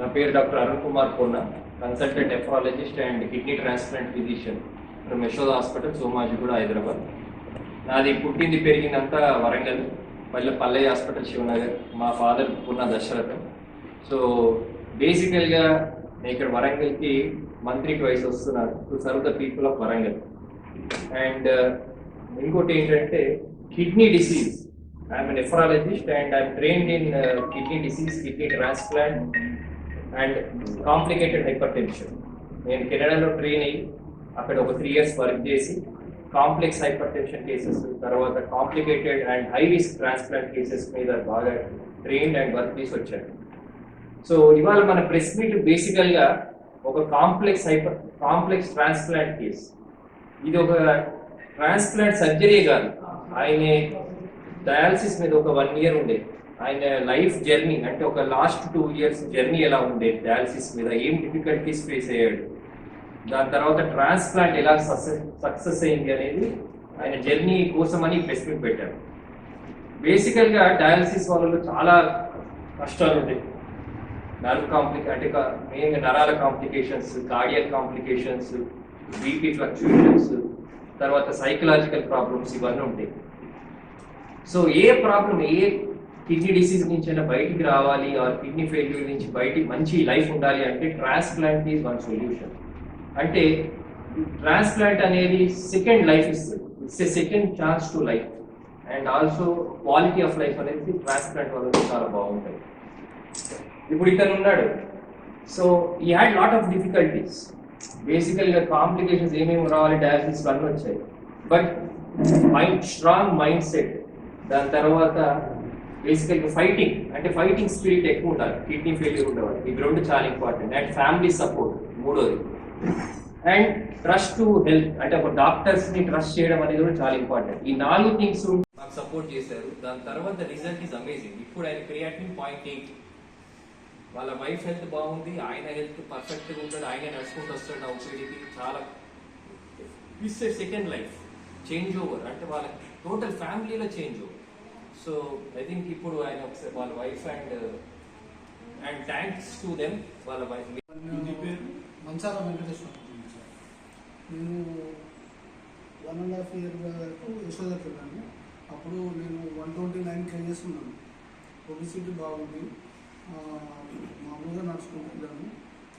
నా పేరు doctor Arun Kumar Ponna consultant nephrologist and kidney transplant physician from Yashoda hospital Somajiguda Hyderabad. నాది పుట్టింది పెరిగిందంతా వరంగల్ మళ్ళీ పల్లె హాస్పిటల్ శివనగర్. మా ఫాదర్ పున్న దశరథం. సో బేసికల్గా నేను ఇక్కడ వరంగల్కి మంత్రికి వయసు వస్తున్నాను to serve the people of Warangal. And uh, ఇంకోటి ఏంటంటే kidney disease I'm nephrologist and I'm trained in kidney disease kidney transplant and complicated hypertension నేను కెనడాలో ట్రైన్ అయ్యి అక్కడ ఒక త్రీ ఇయర్స్ వర్క్ చేసి కాంప్లెక్స్ హైపర్ టెన్షన్ కేసెస్ తర్వాత complicated and high risk transplant cases మీద బాగా ట్రైన్డ్ అండ్ వర్క్ చేసి వచ్చాను. సో ఇవాళ మన ప్రెస్ మీట్ బేసికల్గా ఒక complex hyper complex transplant case. ఇది ఒక ట్రాన్స్ప్లాంట్ సర్జరీ కాదు. ఆయన డయాలసిస్ మీద ఒక వన్ ఇయర్ ఉండేది ఆయన లైఫ్ జర్నీ అంటే ఒక లాస్ట్ టూ ఇయర్స్ జర్నీ ఎలా ఉండే డయాలసిస్ మీద? ఏం డిఫికల్టీస్ ఫేస్ అయ్యాడు? దాని తర్వాత ట్రాన్స్ప్లాంట్ ఎలా సక్సెస్ సక్సెస్ అయింది అనేది ఆయన జర్నీ కోసమని ప్రెస్ మీట్ పెట్టారు. బేసికల్గా డయాలసిస్ వాళ్ళలో చాలా కష్టాలు ఉంటాయి నర్వ్ కాంప్లికే అంటే మెయిన్గా నరాల complications cardial complications BP fluctuations తర్వాత సైకలాజికల్ ప్రాబ్లమ్స్ ఇవన్నీ ఉంటాయి so a problem a kidney disease నుంచి అయినా బయటికి రావాలి ఆర్ కిడ్నీ ఫెయిల్యూర్ నుంచి బయటికి మంచి లైఫ్ ఉండాలి అంటే ట్రాన్స్ప్లాంట్ ఈజ్ వన్ సొల్యూషన్ అంటే ట్రాన్స్ప్లాంట్ అనేది సెకండ్ లైఫ్ ఇస్తుంది it's a second chance to life and also quality of life అనేది ట్రాన్స్ప్లాంట్ వల్ల చాలా బాగుంటుంది. ఇప్పుడు ఇతను ఉన్నాడు. So he had lot of difficulties బేసికల్గా కాంప్లికేషన్స్ ఏమేమి రావాలి డయాలసిస్ అన్నీ వచ్చాయి. But mind strong mind set దాని తర్వాత బేసికల్గా ఫైటింగ్ అంటే ఫైటింగ్ స్పిరిట్ ఎక్కువ ఉండాలి. కిడ్నీ ఫెయిల్యూర్ ఉండేవాళ్ళు. ఇవి రెండు చాలా ఇంపార్టెంట్ అండ్ ఫ్యామిలీ సపోర్ట్ మూడోది. అండ్ ట్రస్ట్ టు హెల్త్ అంటే ఒక డాక్టర్స్ని ట్రస్ట్ చేయడం అనేది కూడా చాలా ఇంపార్టెంట్ ఈ నాలుగు థింగ్స్ నాకు సపోర్ట్ చేశారు. దాని తర్వాత రిజల్ట్ ఈస్ అమేజింగ్ ఇప్పుడు ఆయన క్రియాటిన్ పాయింట్ ఎయిట్ వాళ్ళ వైఫ్ హెల్త్ బాగుంది. ఆయన హెల్త్ పర్ఫెక్ట్గా ఉంటాడు. ఆయన నడుచుకుంటూ వస్తాడు నా ఉపయోగికి చాలా it's second life change over అంటే వాళ్ళ టోటల్ ఫ్యామిలీలో change over so I think ఇప్పుడు ఆయన ఒకసారి వాళ్ళ wife and and thanks to them వాళ్ళ వైఫ్ మంచాల వెంకటేశ్వర నేను వన్ అండ్ హాఫ్ ఇయర్ వరకు యశోదకి వెళ్ళాను అప్పుడు నేను వన్ ట్వంటీ నైన్ కేజెస్ ఉన్నాను. ఒబిసిటీ బాగుంది. మామూలుగా నడుచుకుంటూ వెళ్ళాను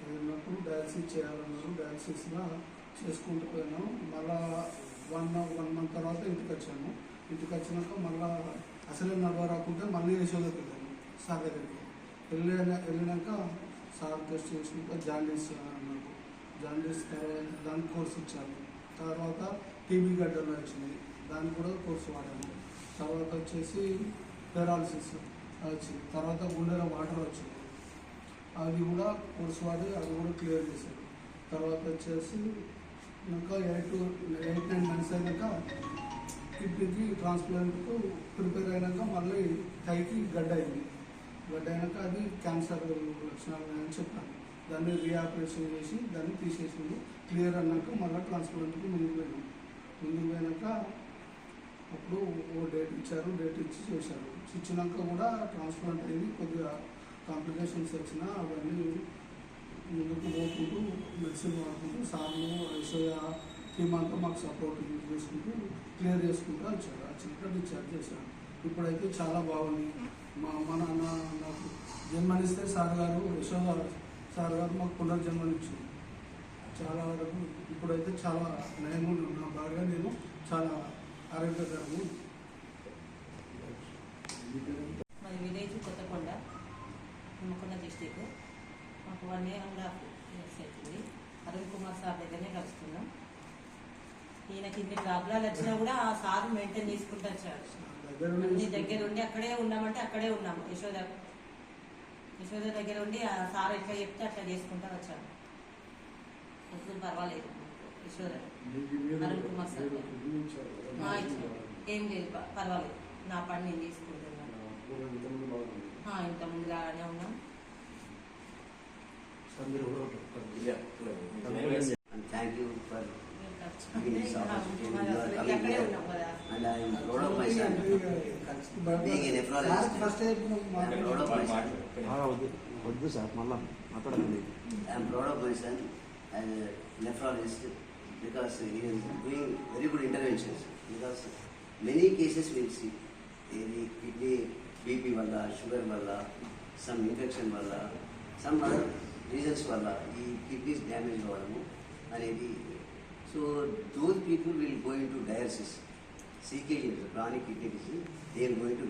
వెళ్ళినప్పుడు డయాలసిస్ చేయాలన్నారు. డయాలసిస్గా చేసుకుంటూ పోయాను మళ్ళా వన్ వన్ మంత్ తర్వాత ఇంటికి వచ్చాను ఇంటికి వచ్చినాక మళ్ళా అసలే నడవ రాకుంటే మళ్ళీ యశోదకి వెళ్ళాను సార్ దగ్గరికి. వెళ్ళి వెళ్ళినాక సార్ టెస్ట్ చేసినాక జాండీస్ అన్నారు జాండీస్ తర్వాత దాని కోర్స్ ఇచ్చాను తర్వాత టీబీ గడ్డలు వచ్చింది. దానికి కూడా కోర్సు వాడాను తర్వాత వచ్చేసి పెరాలసిస్ వచ్చింది తర్వాత గుండెలో వాటర్ వచ్చింది. అది కూడా కోర్స్ వాడి అది కూడా క్లియర్ చేశాను తర్వాత వచ్చేసి ఎయిట్ ఎయిట్ నైన్ మంత్స్ అయినాక కిడ్నీకి ట్రాన్స్ప్లాంట్కు ప్రిపేర్ అయినాక మళ్ళీ కైకి గడ్డ అయింది. గడ్డ అయినాక అది క్యాన్సర్ లక్షణాలు అని చెప్పాను దాన్ని రీఆపరేషన్ చేసి దాన్ని తీసేసింది. క్లియర్ అన్నాక మళ్ళీ ట్రాన్స్ప్లాంట్కి ముందుకు పోయినాం. ముందుకు పోయినాక అప్పుడు ఓ డేట్ ఇచ్చారు. డేట్ ఇచ్చి చేశారు. ఇచ్చినాక కూడా ట్రాన్స్ప్లాంట్ అయింది. కొద్దిగా కాంప్లికేషన్స్ వచ్చినా అవన్నీ ముందుకు పోకుంటూ మెడిసిన్ వాడుకుంటూ సార్లు ఐశ్వర్య టీమ్ అంతా మాకు సపోర్ట్ చేసుకుంటూ క్లియర్ చేసుకుంటూ వచ్చారు. చిన్న డిశ్చార్జ్ చేశారు. ఇప్పుడైతే చాలా బాగుంది. మా అమ్మ నాన్న నాకు జన్మనిస్తే సార్ గారు యశోద సార్ గారు మాకు పునర్జన్మనిచ్చారు. చాలా వరకు ఇప్పుడైతే చాలా నయము నా భార్య నేను చాలా ఆరోగ్యకరంగా one year and half years అవుతుంది అరుణ్ కుమార్ సార్ దగ్గరనే కలుస్తున్నాం. ఈయనకి ఇన్ని ప్రాబ్లాలు వచ్చినా కూడా ఆ సార్ మెయింటైన్ చేసుకుంటూ వచ్చాడు. అన్ని దగ్గర ఉండి అక్కడే ఉన్నామంటే అక్కడే ఉన్నాము యశోద యశోద దగ్గర ఉండి ఆ సార్ ఎట్లా చెప్తే అట్లా చేసుకుంటూ వచ్చాడు. ఇప్పుడు పర్వాలేదు. యశోద అరుణ్ కుమార్ సార్. ఏం లేదు పర్వాలేదు. నా పని నేను చేసుకుంటున్నాను. ఆ, ఇంత ముందులాగానే ఉన్నాం And thank you for giving this opportunity. You are అసలు coming అక్కడే here. ఉన్నాం కదా And I am proud of my son. being a nephrologist. First I'm proud of my son. వద్దు వద్దు సార్ మళ్ళా మాట్లాడకండి I am proud of my son as a nephrologist because he is doing very good interventions. Because many cases we see, the kidney BP వల్ల sugar వల్ల some infection వల్ల some other reasons వల్ల ఈ kidneys damage అవ్వడము అనేది. So those people will going to dialysis CKD chronic kidney disease they are going to